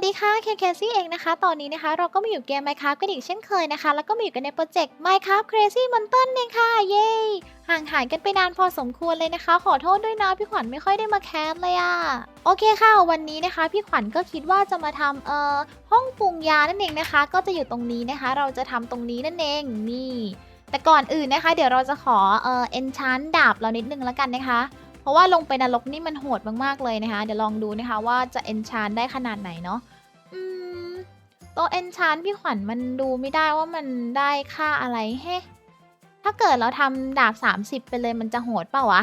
วัสดีค่ะ เคเคซี่เองนะคะ ตอนนี้นะคะ เราก็มาอยู่เกม Minecraft กันอีกเช่นเคยนะคะ แล้วก็มาอยู่กันในโปรเจกต์ Minecraft Crazy Mountain เองค่ะ เย้ห่างหายกันไปนานพอสมควรเลยนะคะ ขอโทษด้วยนะ พี่ขวัญไม่ค่อยได้มาแคสเลยอะโอเคค่ะ วันนี้นะคะ พี่ขวัญก็คิดว่าจะมาทำเอ่อห้องปรุงยานั่นเองนะคะ ก็จะอยู่ตรงนี้นะคะ เราจะทำตรงนี้นั่นเองนี่แต่ก่อนอื่นนะคะ เดี๋ยวเราจะขอเอ่อ enchant ดาบเรานิดนึงแล้วกันนะคะเพราะว่าลงไปนรกนี่มันโหดมาก ๆ เลยนะคะ เดี๋ยวลองดูนะคะว่าจะ enchant ได้ขนาดไหนเนาะ อืม ตัว enchant พี่ขวัญมันดูไม่ได้ว่ามันได้ค่าอะไรเฮ้ถ้าเกิดเราทำดาบ 30 ไปเลยมันจะโหดเปล่าวะ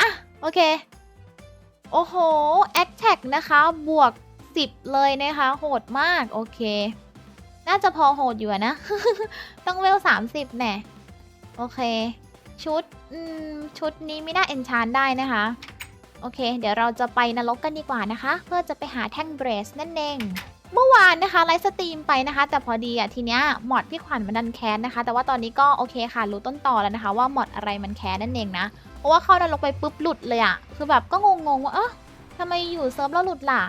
อะ โอเค โอ้โห attack นะคะ บวก 10 เลยนะคะ โหดมาก โอเค น่าจะพอโหดอยู่นะ ต้องเวล 30 แน่ โอเค ชุด อืม ชุดนี้ไม่น่า enchant ได้นะคะ โอเค เดี๋ยวเราจะไปนรกกันดีกว่านะคะ เพื่อจะไปหาแท่งเบรสนั่นเองเมื่อวานนะคะไลฟ์สตรีมไปนะคะ แต่พอดีอะทีเนี้ยมอดพี่ขวัญมันดันแค้นนะคะ แต่ว่าตอนนี้ก็โอเคค่ะ รู้ต้นตอแล้วนะคะ ว่ามอดอะไรมันแค้นนั่นเองนะ เพราะว่าเข้านรกไปปุ๊บหลุดเลยอะคือแบบก็งงๆว่าเอ๊ะทำไมอยู่เซิร์ฟแล้วหลุดล่ะ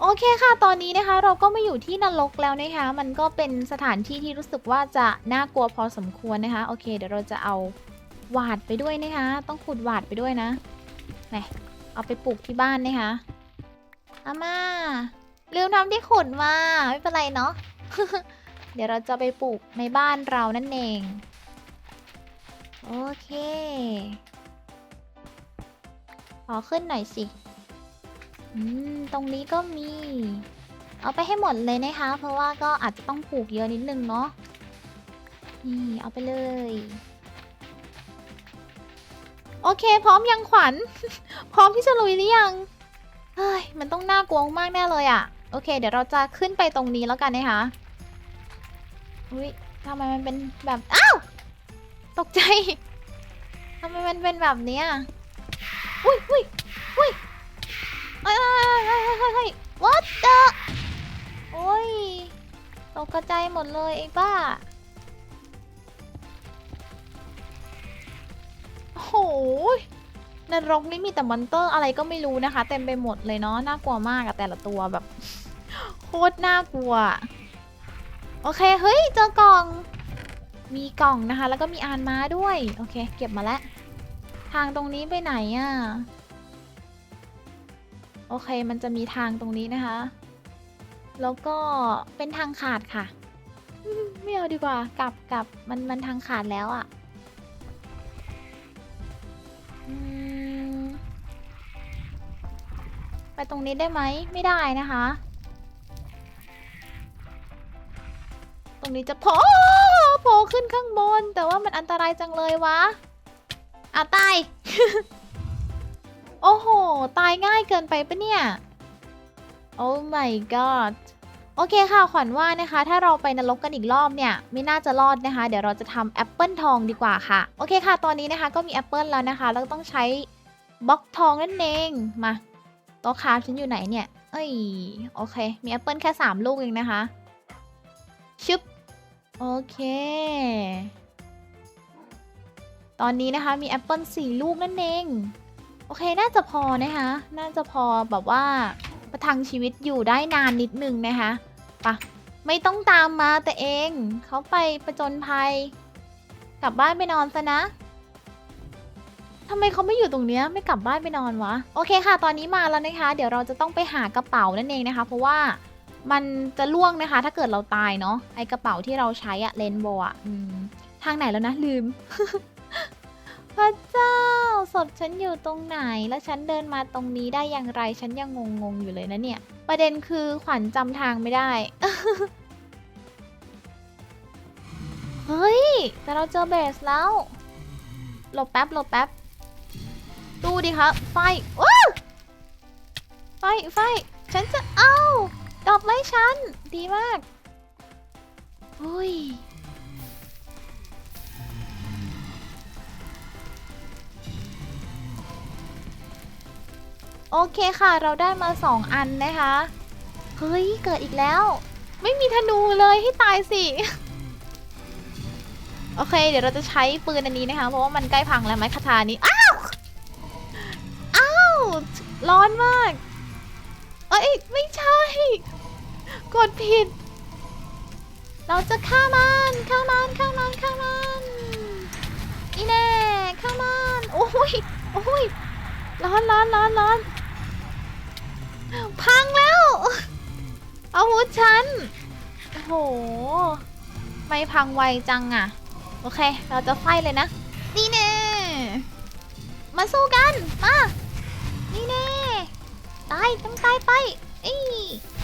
โอเคค่ะ ตอนนี้นะคะเราก็มาอยู่ที่นรกแล้วนะคะ มันก็เป็นสถานที่ที่รู้สึกว่าจะน่ากลัวพอสมควรนะคะ โอเค เดี๋ยวเราจะเอาหวาดไปด้วยนะคะ ต้องขุดหวาดไปด้วยนะไหน เอาไปปลูกที่บ้านนะคะอาม่าลืมทำที่ขุดมาไม่เป็นไรเนาะ เดี๋ยวเราจะไปปลูกในบ้านเรานั่นเอง โอเค ขอขึ้นหน่อยสิ อืม ตรงนี้ก็มี เอาไปให้หมดเลยนะคะ เพราะว่าก็อาจจะต้องปลูกเยอะนิดนึงเนาะ นี่ เอาไปเลย โอเค พร้อมยังขวัญ พร้อมที่จะลุยหรือยังเฮ้ยมันต้องน่ากลัวมากแน่เลยอะ่ะ โอเค เดี๋ยวเราจะขึ้นไปตรงนี้แล้วกันนะคะอุ้ยทำไมมันเป็นแบบอ้าวตกใจทำไมมันเป็นแบบเนี้ยอุ้ยอุ้ยอุ้ยเฮ้ยเฮ้ยเฮ้ยเฮ้ยเฮ้ย what the โอ้ยตกกระจายหมดเลยไอ้บ้า โอ้โหนรกนี่มีแต่มอนเตอร์อะไรก็ไม่รู้นะคะ เต็มไปหมดเลยเนาะน่ากลัวมากอะแต่ละตัวแบบโคตรน่ากลัว โอเคเฮ้ยเจอกล่อง มีกล่องนะคะ แล้วก็มีอานม้าด้วย โอเค เก็บมาแล้ว ทางตรงนี้ไปไหนอะโอเคมันจะมีทางตรงนี้นะคะ แล้วก็เป็นทางขาดค่ะ ไม่เอาดีกว่ากลับกลับมันมันทางขาดแล้วอะอื ตรงนี้ได้ไหมไม่ได้นะคะ ตรงนี้จะโผล่โผล่ขึ้นข้างบน แต่ว่ามันอันตรายจังเลยวะอะตาย โอ้โห ตายง่ายเกินไปปะเนี่ย โอ้ my god โอเคค่ะ ขวัญว่านะคะ ถ้าเราไปนรกกันอีกรอบเนี่ย ไม่น่าจะรอดนะคะ เดี๋ยวเราจะทำแอปเปิลทองดีกว่าค่ะ โอเคค่ะ ตอนนี้นะคะก็มีแอปเปิลแล้วนะคะ แล้วต้องใช้บล็อกทองนั่นเอง มา โต๊ะคราฟฉันอยู่ไหนเนี่ย เอ้ย โอเค มีแอปเปิลแค่ 3 ลูกเองนะคะ ชึบ โอเค ตอนนี้นะคะมีแอปเปิล4ลูกนั่นเอง โอเค น่าจะพอนะคะ น่าจะพอแบบว่าประทังชีวิตอยู่ได้นานนิดนึงนะคะปะไม่ต้องตามมาแต่เอง เขาไปประจนภัย กลับบ้านไปนอนซะนะ ทำไมเขาไม่อยู่ตรงเนี้ยไม่กลับบ้านไปนอนวะ โอเคค่ะ ตอนนี้มาแล้วนะคะ เดี๋ยวเราจะต้องไปหากระเป๋านั่นเองนะคะ เพราะว่ามันจะล่วงนะคะ ถ้าเกิดเราตายเนาะไอกระเป๋าที่เราใช้อะเลนโบอะอทางไหนแล้วนะลืม พระเจ้าศพฉันอยู่ตรงไหน แล้วฉันเดินมาตรงนี้ได้อย่างไรฉันยังงงๆอยู่เลยนะเนี่ย ประเด็นคือขวัญจำทางไม่ได้ เฮ้ย แต่เราเจอเบสแล้ว หลบแป๊บหลบแป๊บ ดูดิคะไฟว้าไฟ ไฟ ฉันจะเอาดอกไม้ฉัน ดีมากเฮ้ยโอเคค่ะ เราได้มาสองอันนะคะ เฮ้ย เกิดอีกแล้ว ไม่มีธนูเลยให้ตายสิ โอเค เดี๋ยวเราจะใช้ปืนอันนี้นะคะ เพราะว่ามันใกล้พังแล้วไม้คาทานี้ อ้าวอ้าว ร้อนมาก เอ้ยไม่ใช่ กดผิด เราจะฆ่ามันฆ่ามันฆ่ามันฆ่ามันนี่แน่ฆ่ามันโอ้ยโอ้ยร้อนร้อนร้อนร้อนพังแล้วอาวุธฉันโอ้โห ไม่พังไวจังอะโอเค เราจะไฟเลยนะ นี่แน่มาสู้กัน มา นี่แน่ตายต้องตายไปเอ้ย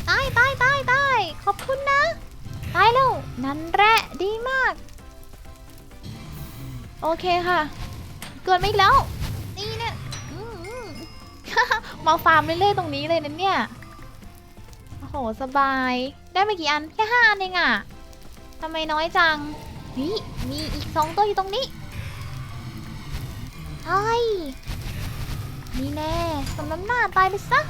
ตายตายตายตายขอบคุณนะ ตายแล้ว นั่นแหละดีมาก โอเคค่ะ เกิดไม่แล้ว นี่เนี่ยมมาฟาร์มเรื่อยๆตรงนี้เลยนะเนี่ย โอ้โห สบาย ได้ไปกี่อัน แค่ห้าอันเองอะทำไมน้อยจังนี่มีอีกสองตัวอยู่ตรงนี้เฮ้ย นี่แน่สมน้ำหน้าตายไปซะ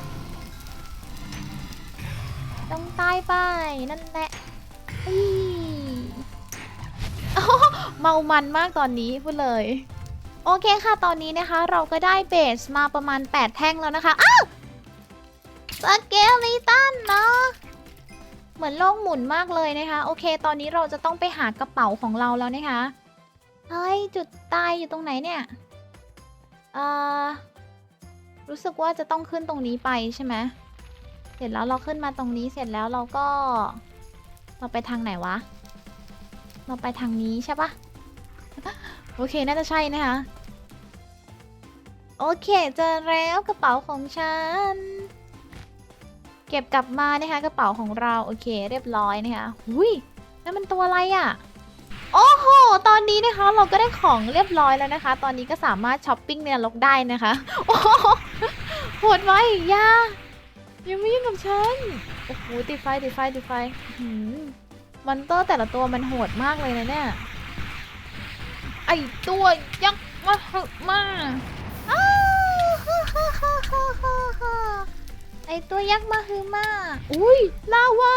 ต้องตายไปนั่นแหละอีโอ้เมามันมากตอนนี้พูดเลย โอเคค่ะตอนนี้นะคะ เราก็ได้เบสมาประมาณ 8 แท่งแล้วนะคะ อ้าวสเกลลิตันเนาะเหมือนโลกหมุนมากเลยนะคะ โอเค ตอนนี้เราจะต้องไปหากระเป๋าของเราแล้วนะคะเฮ้ยจุดตายอยู่ตรงไหนเนี่ย เอ่อ รู้สึกว่าจะต้องขึ้นตรงนี้ไปใช่ไหมเสร็จแล้วเราขึ้นมาตรงนี้เสร็จแล้วเราก็ เราไปทางไหนวะ เราไปทางนี้ใช่ปะโอเค น่าจะใช่นะคะ โอเค เจอแล้วกระเป๋าของฉัน เก็บกลับมานะคะกระเป๋าของเรา โอเค เรียบร้อยนะคะหุยนั่นมันตัวอะไรอะ่ะ โอ้โห ตอนนี้นะคะเราก็ได้ของเรียบร้อยแล้วนะคะ ตอนนี้ก็สามารถช้อปปิ้งในนรกได้นะคะ โอ้โหโหดไว้อยายังไม่ยุ่งกับฉัน โอ้โหติดไฟติดไฟติดไฟมอนเตอร์แต่ละตัวมันโหดมากเลยนะเนี่ย ไอตัวยักษ์มาหึมาไอตัวยักษ์มาฮึมา อุ้ยลาวา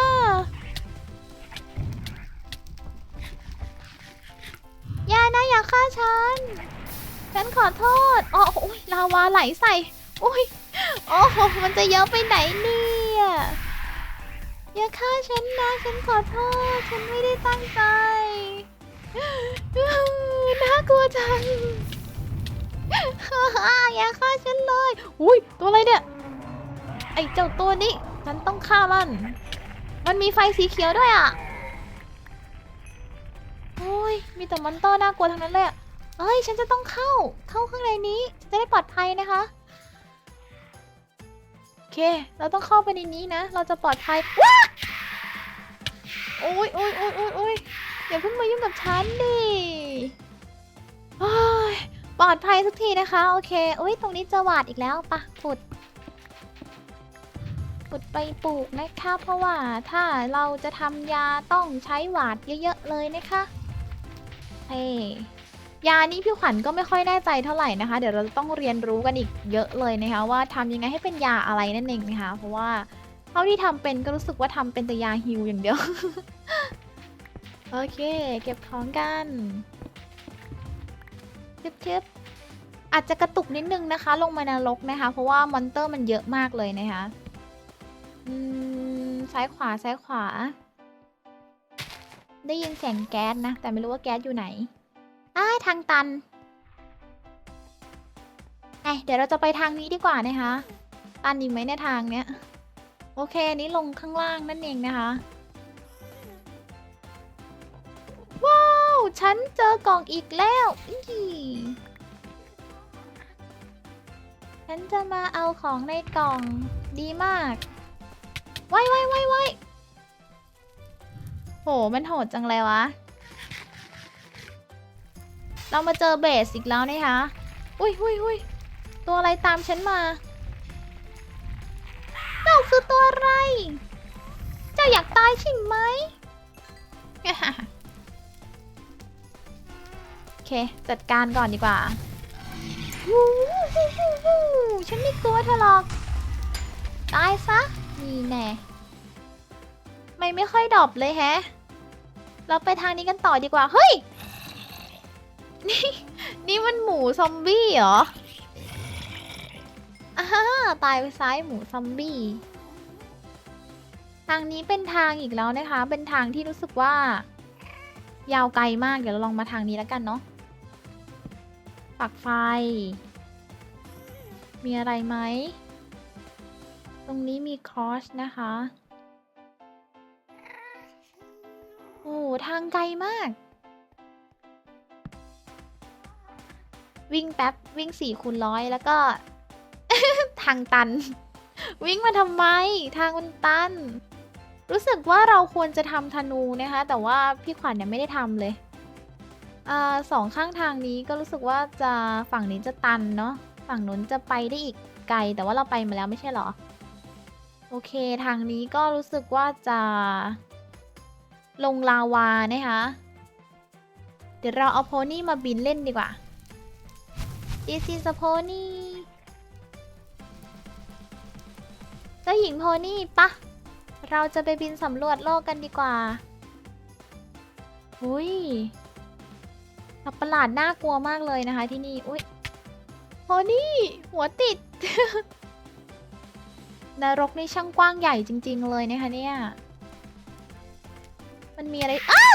อย่านะอย่าฆ่าฉัน ฉันขอโทษอ๋อโอ้ยลาวาไหลใส่โอ้ยโอ้โหมันจะเยอะไปไหนเนี่ยอย่าฆ่าฉันนะฉันขอโทษ ฉันไม่ได้ตั้งใจน่ากลัวจังอย่าฆ่าฉันเลยอุ้ยตัวอะไรเนี่ยไอเจ้าตัวนี้ฉันต้องฆ่ามัน มันมีไฟสีเขียวด้วยอะ โอ้ย มีแต่มอนเตอร์น่ากลัวทั้งนั้นเลยเอ้ย ฉันจะต้องเข้า เข้าข้างในนี้ จะได้ปลอดภัยนะคะ โอเค เราต้องเข้าไปในนี้นะ เราจะปลอดภัยว้าโอ้ยโอ้ยโอ้ยโอ้ยโอ้ยอย่าเพิ่งมายุ่งกับฉันดิโอ้ยปลอดภัยสักทีนะคะ โอเคโอ้ย ตรงนี้จอหวาดอีกแล้วปะขุดขุดไปปลูกนะคะ เพราะว่าถ้าเราจะทำยาต้องใช้หวาดเยอะ ๆ เลยนะคะ เฮ้ยานี้พี่ขวัญก็ไม่ค่อยแน่ใจเท่าไหร่นะคะ เดี๋ยวเราจะต้องเรียนรู้กันอีกเยอะเลยนะคะว่าทำยังไงให้เป็นยาอะไรนั่นเองนะคะ เพราะว่าเท่าที่ทำเป็นก็รู้สึกว่าทำเป็นแต่ยาฮิวอย่างเดียว โอเค เก็บของกันชึบๆอาจจะกระตุกนิดนึงนะคะ ลงมานรกนะคะ เพราะว่ามอนเตอร์มันเยอะมากเลยนะคะ อืม ซ้ายขวาซ้ายขวา ได้ยินเสียงแก๊สนะ แต่ไม่รู้ว่าแก๊สอยู่ไหนอ้ายทางตันไอเดี๋ยวเราจะไปทางนี้ดีกว่านะคะ ตันอีกไหมในทางเนี้ย โอเคนนี้ลงข้างล่างนั่นเองนะคะ ว้าว ฉันเจอกล่องอีกแล้วอีฉันจะมาเอาของในกล่องดีมาก ไว้ไว้ไว้ไว้ โห มันโหดจังเลยวะ เรามาเจอเบสอีกแล้วนะคะ อุ้ยอุ้ยอุ้ยตัวอะไรตามฉันมา เจ้าคือตัวอะไร เจ้าอยากตายใช่ไหมโอเค จัดการก่อนดีกว่าฉันไม่กลัวเธอหรอก ตายซะ นี่แน่ ไม่ไม่ค่อยดรอปเลยแฮะ เราไปทางนี้กันต่อดีกว่า เฮ้ย นี่นี่มันหมูซอมบี้เหรออ่าตายไปซ้ายหมูซอมบี้ ทางนี้เป็นทางอีกแล้วนะคะ เป็นทางที่รู้สึกว่า ยาวไกลมาก เดี๋ยวเราลองมาทางนี้แล้วกันเนาะ ปักไฟ มีอะไรไหม ตรงนี้มีครอสนะคะ ทางไกลมาก วิ่งแป๊บ วิ่งสี่คูณร้อยแล้วก็ ทางตัน วิ่งมาทำไม ทางมันตัน รู้สึกว่าเราควรจะทำธนูนะคะ แต่ว่าพี่ขวัญเนี่ยไม่ได้ทำเลยอสองข้างทางนี้ก็รู้สึกว่าจะฝั่งนี้จะตันเนาะฝั่งนู้นจะไปได้อีกไกล แต่ว่าเราไปมาแล้วไม่ใช่หรอ โอเคทางนี้ก็รู้สึกว่าจะ ลงลาวานะคะ เดี๋ยวเราเอาโพนี่มาบินเล่นดีกว่า This is a pony เจ้าหญิงโพนี่ปะ เราจะไปบินสำรวจโลกกันดีกว่าอุ้ยสัตว์ประหลาดน่ากลัวมากเลยนะคะที่นี่ อุ้ยโพนี่หัวติด นรกนี่ช่างกว้างใหญ่จริง ๆ เลยนะคะเนี่ย มันมีอะไรอ้า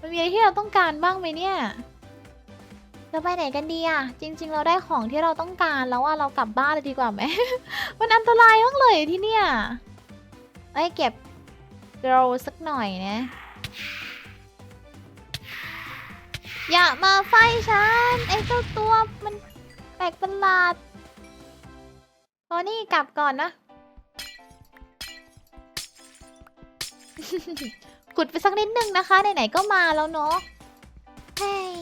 มันมีอะไรที่เราต้องการบ้างไหมเนี่ยเราไปไหนกันดีอะจริง ๆ เราได้ของที่เราต้องการแล้วว่าเรากลับบ้านเลยดีกว่าไหม มันอันตรายมากเลยที่เนี่ยเอ้ยเก็บโกรสักหน่อยนะ อย่ามาไฟฉัน ไอ้เจ้าตัวมันแปลกประหลาดโทนี่กลับก่อนนะ ขุดไปสักนิดนึงนะคะ ไหนๆก็มาแล้วเนาะเฮ้ย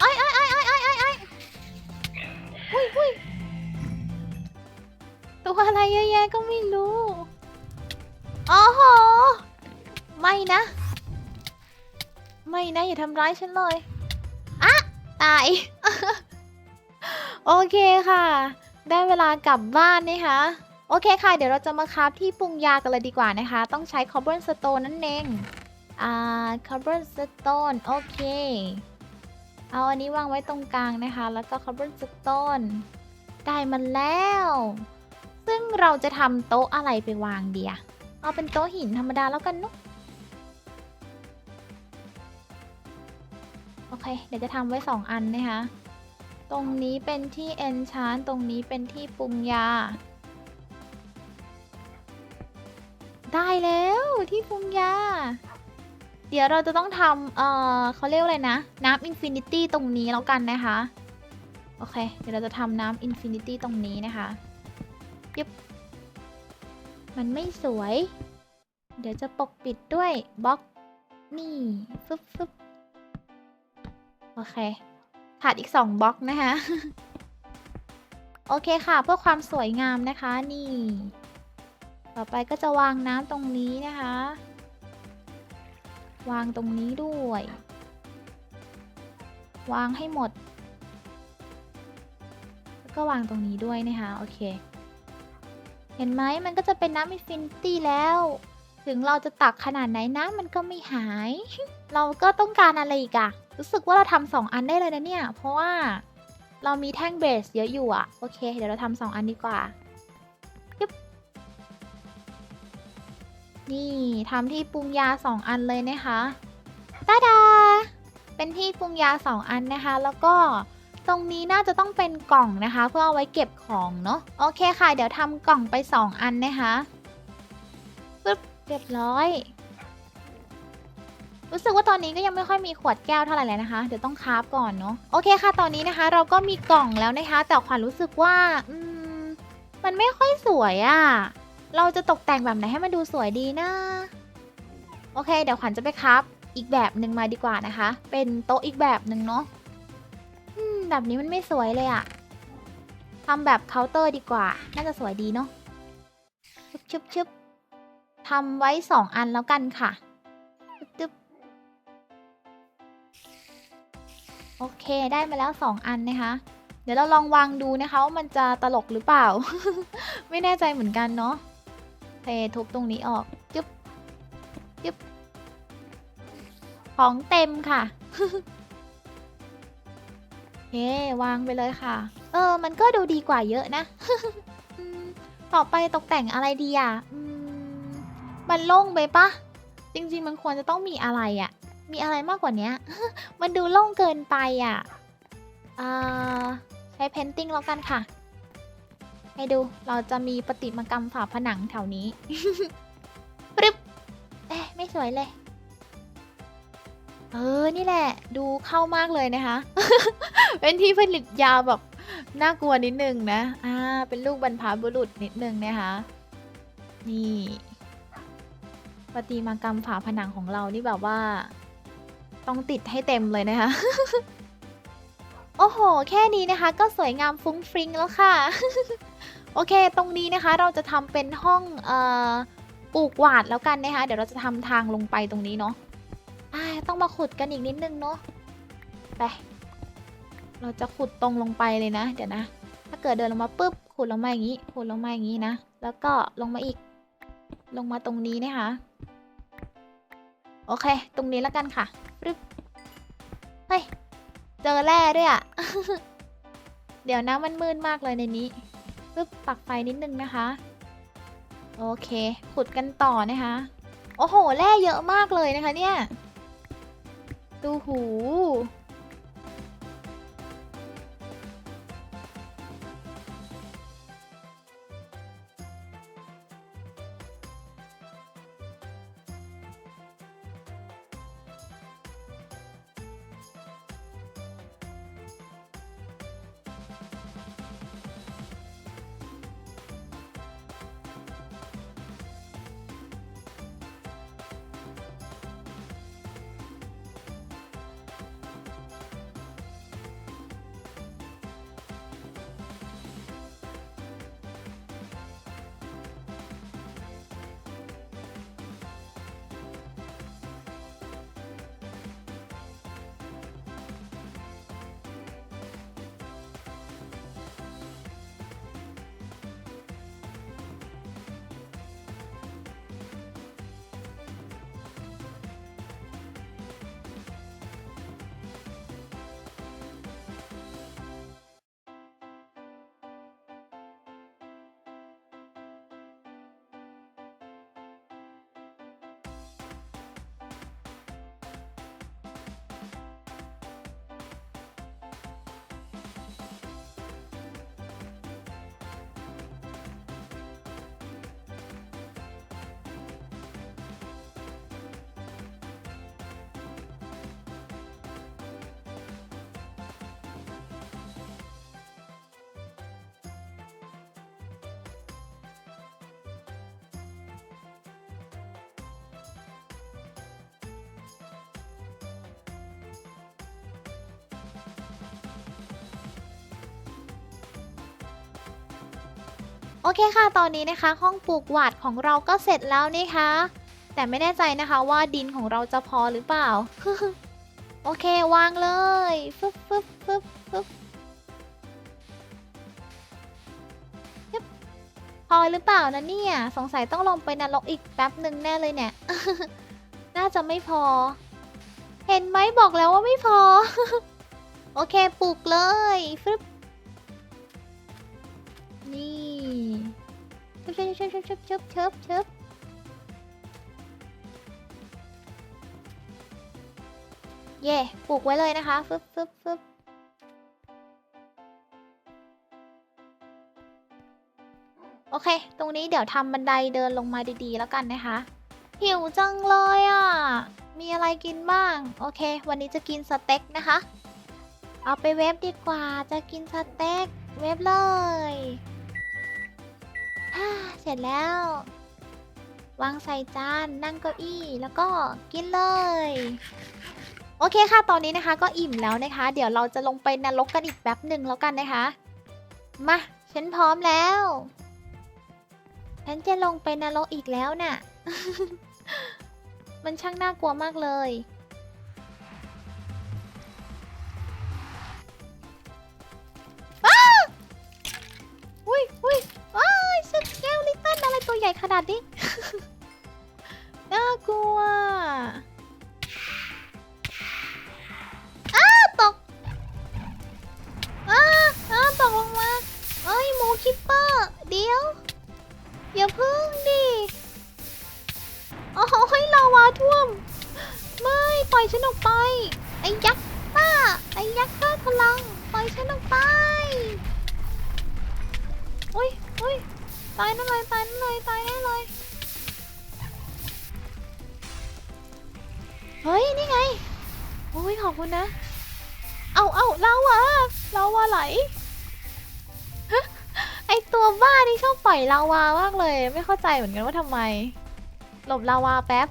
ไอ้ไอ้ไอ้ไอ้ไอ้ไอ้ไอ้หุยหุยตัวอะไรเยอะแยะก็ไม่รู้อ๋อโหไม่นะ ไม่นะ อย่าทำร้ายฉันเลยอะตาย โอเคค่ะ ได้เวลากลับบ้านนะคะ โอเคค่ะ เดี๋ยวเราจะมาคราฟที่ปรุงยากันเลยดีกว่านะคะ ต้องใช้ carbon stone นั่นเอง อ่า carbon stone โอเค เอาอันนี้วางไว้ตรงกลางนะคะ แล้วก็ carbon stone ได้มันแล้ว ซึ่งเราจะทำโต๊ะอะไรไปวางเดียเอาเป็นโต๊ะหินธรรมดาแล้วกันเนุ๊กโอเค เดี๋ยวจะทำไว้ 2 อันนะคะ ตรงนี้เป็นที่ enchant ตรงนี้เป็นที่ปรุงยา ได้แล้วที่ปรุงยา เดี๋ยวเราจะต้องทำเอ่อเขาเรียกอะไรนะ น้ำอินฟินิตี้ตรงนี้แล้วกันนะคะ โอเค เดี๋ยวเราจะทำน้ำอินฟินิตี้ตรงนี้นะคะยึบมันไม่สวย เดี๋ยวจะปกปิดด้วยบล็อกนี่ฟึบฟึบโอเค ขาดอีกสองบล็อกนะคะโอเคค่ะเพื่อความสวยงามนะคะนี่ ต่อไปก็จะวางน้ำตรงนี้นะคะ วางตรงนี้ด้วย วางให้หมด แล้วก็วางตรงนี้ด้วยนะคะโอเค เห็นไหมมันก็จะเป็นน้ำอินฟินิตี้แล้ว ถึงเราจะตักขนาดไหนน้ำมันก็ไม่หาย เราก็ต้องการอะไรอีกอะ รู้สึกว่าเราทำสองอันได้เลยนะเนี่ย เพราะว่าเรามีแท่งเบสเยอะอยู่อะโอเค เดี๋ยวเราทำสองอันดีกว่ายึบนี่ทำที่ปรุงยาสองอันเลยนะคะตาดา เป็นที่ปรุงยาสองอันนะคะ แล้วก็ตรงนี้น่าจะต้องเป็นกล่องนะคะ เพื่อเอาไว้เก็บของเนาะโอเคค่ะ เดี๋ยวทำกล่องไปสองอันนะคะปึ๊บเรียบร้อย รู้สึกว่าตอนนี้ก็ยังไม่ค่อยมีขวดแก้วเท่าไหร่เลยนะคะ เดี๋ยวต้องคราฟก่อนเนาะโอเคค่ะ ตอนนี้นะคะ เราก็มีกล่องแล้วนะคะ แต่ขวัญรู้สึกว่าอืมมันไม่ค่อยสวยอะ่ะ เราจะตกแต่งแบบไหนให้มันดูสวยดีนะโอเค เดี๋ยวขวัญจะไปคราฟอีกแบบหนึ่งมาดีกว่านะคะ เป็นโต๊ะอีกแบบหนึ่งเนาะแบบนี้มันไม่สวยเลยอะ่ะทำแบบเคาน์เตอร์ดีกว่า น่าจะสวยดีเนาะชุบชุบชุบทำไว้สองอันแล้วกันค่ะ โอเคได้มาแล้ว 2 อันนะคะ เดี๋ยวเราลองวางดูนะคะว่ามันจะตลกหรือเปล่า ไม่แน่ใจเหมือนกันเนาะเททุบตรงนี้ออกจึ๊บจึ๊บของเต็มค่ะวางไปเลยค่ะ เออ มันก็ดูดีกว่าเยอะนะ ต่อไปตกแต่งอะไรดีอะมมันโล่งไปปะ จริงๆ มันควรจะต้องมีอะไรอะ มีอะไรมากกว่านี้ มันดูโล่งเกินไปอะใช้เพนติ้งแล้วกันค่ะ ให้ดูเราจะมีประติมากรรมฝาผนังแถวนี้ปริบเอ๊ะไม่สวยเลย เออ นี่แหละ ดูเข้ามากเลยนะคะ เป็นที่ผลิตยาแบบน่ากลัวนิดนึงนะ อ่า เป็นลูกบรรพบุรุษนิดนึงนะคะ นี่ประติมากรรมฝาผนังของเรานี่แบบว่า ต้องติดให้เต็มเลยนะคะ โอ้โห แค่นี้นะคะ ก็สวยงามฟุ้งฟริ้งแล้วค่ะ โอเค ตรงนี้นะคะเราจะทำเป็นห้องเอ่อปลูกหวาดแล้วกันนะคะ เดี๋ยวเราจะทำทางลงไปตรงนี้เนาะต้องมาขุดกันอีกนิดนึงเนาะไป เราจะขุดตรงลงไปเลยนะ เดี๋ยวนะ ถ้าเกิดเดินลงมาปุ๊บ ขุดลงมาอย่างนี้ ขุดลงมาอย่างนี้นะ แล้วก็ลงมาอีก ลงมาตรงนี้นะคะ โอเค ตรงนี้แล้วกันค่ะรึบเฮ้ย เจอแร่ด้วยอะ เดี๋ยวนะมันมืดมากเลยในนี้ปึ๊บปักไฟนิดนึงนะคะ โอเค ขุดกันต่อนะคะ โอ้โห แร่เยอะมากเลยนะคะเนี่ย ดูหู โอเคค่ะ ตอนนี้นะคะ ห้องปลูกหวาดของเราก็เสร็จแล้วนี่คะ แต่ไม่แน่ใจนะคะว่าดินของเราจะพอหรือเปล่า โอเควางเลยฟึบฟึบฟึบฟึบพอหรือเปล่านะเนี่ย สงสัยต้องลงไปนรกอีกแป๊บหนึ่งแน่เลยเนี่ย น่าจะไม่พอ เห็นไหมบอกแล้วว่าไม่พอ โอเคปลูกเลยฟึบ บชึบชึบชึบชึบชึบชึบเย่ปลูกไว้เลยนะคะฟึบฟึบฟึบโอเค ตรงนี้เดี๋ยวทำบันไดเดินลงมาดีๆ แล้วกันนะคะ หิวจังเลยอะ มีอะไรกินบ้าง โอเค วันนี้จะกินสเต็กนะคะ เอาไปเวฟดีกว่า จะกินสเต็กเวฟเลย สร็จแล้ว วางใส่จาน นั่งเก้าอี้ แล้วก็กินเลย โอเคค่ะ ตอนนี้นะคะก็อิ่มแล้วนะคะ เดี๋ยวเราจะลงไปนรกกันอีกแป๊บหนึ่งแล้วกันนะคะ มา ฉันพร้อมแล้ว ฉันจะลงไปนรกอีกแล้วน่ะ มันช่างน่ากลัวมากเลย ใหญ่ขนาดนี้ น่ากลัวอ้าตกอาอาตกลงมาเอ้ยหมูคิปเปอร์ เดี๋ยว อย่าพึ่งดิโอ้ยลาวาท่วม ไม่ปล่อยฉันออกไป ไอ้ยักษ์ป้า ไอ้ยักษ์ป้าพลัง ปล่อยฉันออกไปอุ้ยอุ้ย ตายนั่นเลยตายนั่นเลยตายแน่เลยเฮ้ย นี่ไงโอ้ยขอบคุณนะ เอาเอาลาวาลาวาไหลไอตัวบ้านี่ชอบปล่อยลาวามากเลย ไม่เข้าใจเหมือนกันว่าทำไม หลบลาวาแป๊บ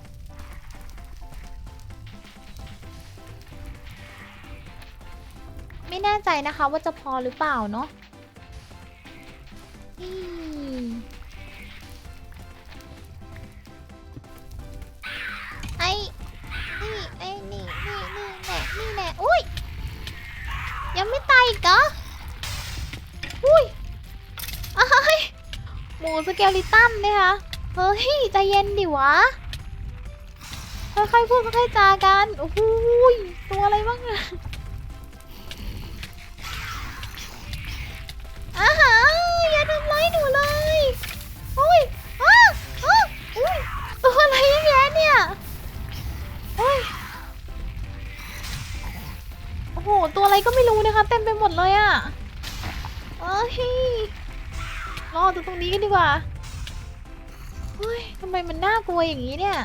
ไม่แน่ใจนะคะว่าจะพอหรือเปล่าเนาะ ยังไม่ตายอีกเหรออุ้ยอ้ายหมูสเกลิตันเนี่ยค่ะเฮ้ยใจเย็นดิวะค่อยๆพูดค่อยๆจากัน โอ้โหยตัวอะไรบ้างอะ เต็มไปหมดเลยอะ่ะเอ้ยรอตัวตรงนี้กันดีกว่าเฮ้ยทำไมมันน่ากลัวอย่างนี้เนี่ย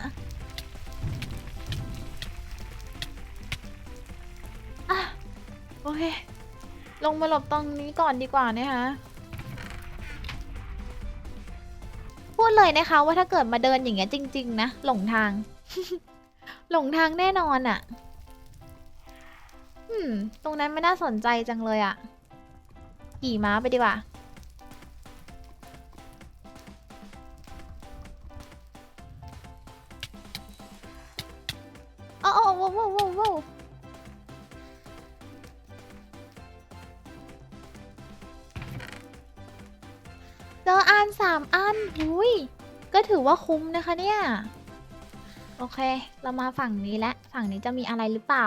อะโอเค ลงมาหลบตรงนี้ก่อนดีกว่านะคะพูดเลยนะคะว่าถ้าเกิดมาเดินอย่างเงี้ยจริง ๆ นะ หลงทาง หลงทางแน่นอนอะ่ะ ม ตรงนั้นไม่น่าสนใจจังเลยอะ่ะขี่ม้าไปดีกว่า โอ้โอ้ว้าวว้าวว้าวว้าวเจออันสามอันหุยก็ถือว่าคุ้มนะคะเนี่ย โอเค เรามาฝั่งนี้แล้ว ฝั่งนี้จะมีอะไรหรือเปล่า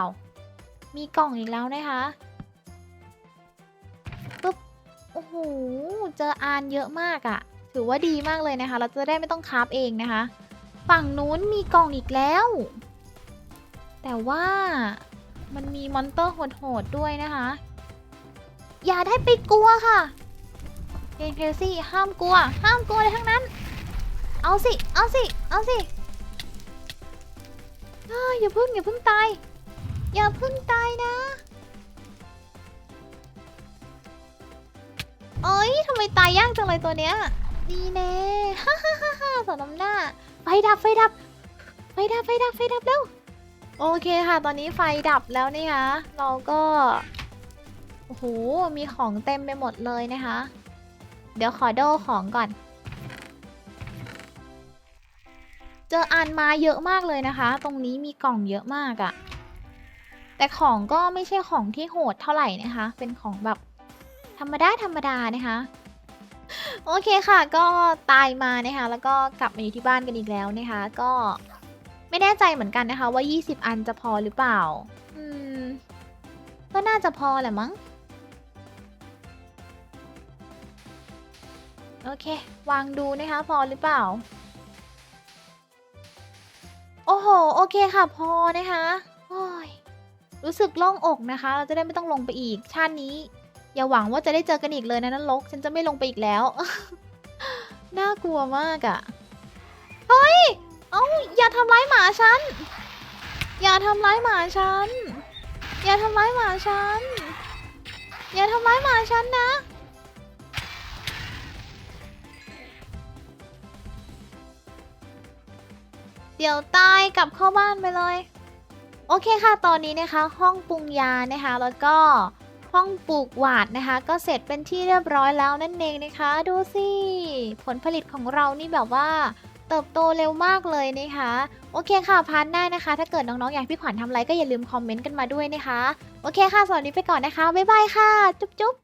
มีกล่องอีกแล้วนะคะปุ๊บโอ้โห เจออานเยอะมากอะถือว่าดีมากเลยนะคะ เราจะได้ไม่ต้องคาฟเองนะคะ ฝั่งนู้นมีกล่องอีกแล้ว แต่ว่ามันมีมอนเตอร์โหดๆด้วยนะคะ อย่าได้ไปกลัวค่ะเกนเคลซี่ห้ามกลัว ห้ามกลัวเลยทั้งนั้น เอาสิ เอาสิ เอาสิอ้าวอย่าพึ่งอย่าพึ่งตาย อย่าพึ่งตายนะเอ้ยทำไมตายยากจังเลยตัวเนี้ย ดีแน่ฮ่าฮ่าฮ่าสอนน้ำหน้า ไฟดับไฟดับ ไฟดับไฟดับไฟดับเร็วโอเคค่ะ ตอนนี้ไฟดับแล้วนี่คะ เราก็โอ้โห มีของเต็มไปหมดเลยนะคะ เดี๋ยวขอโดของก่อน เจออันมาเยอะมากเลยนะคะ ตรงนี้มีกล่องเยอะมากอะ แต่ของก็ไม่ใช่ของที่โหดเท่าไหร่นะคะ เป็นของแบบธรรมดาธรรมดานะคะ โอเคค่ะ ก็ตายมานะคะ แล้วก็กลับมาอยู่ที่บ้านกันอีกแล้วนะคะ ก็ไม่แน่ใจเหมือนกันนะคะ ว่า 20 อันจะพอหรือเปล่า อืม ก็น่าจะพอแหละมั้ง โอเค วางดูนะคะ พอหรือเปล่า โอ้โห โอเคค่ะ พอนะคะ โอ้ย รู้สึกโล่งอกนะคะ เราจะได้ไม่ต้องลงไปอีก ชาตินี้ อย่าหวังว่าจะได้เจอกันอีกเลยนะนรก ฉันจะไม่ลงไปอีกแล้ว น่ากลัวมากอะเฮ้ย เอ้าอย่าทำร้ายหมาฉัน อย่าทำร้ายหมาฉัน อย่าทำร้ายหมาฉัน อย่าทำร้ายหมาฉันนะเดี๋ยวตายกลับเข้าบ้านไปเลย โอเคค่ะ ตอนนี้นะคะห้องปรุงยานะคะ แล้วก็ห้องปลูกหวาดนะคะ ก็เสร็จเป็นที่เรียบร้อยแล้วนั่นเองนะคะ ดูสิ ผลผลิตของเรานี่แบบว่าเติบโตเร็วมากเลยนะคะ โอเคค่ะพาร์ทหน้านะคะ ถ้าเกิดน้องๆอยากให้พี่ขวัญทำอะไรก็อย่าลืมคอมเมนต์กันมาด้วยนะคะ โอเคค่ะ สวัสดีไปก่อนนะคะ บ๊ายบายค่ะ จุ๊บจุ๊บ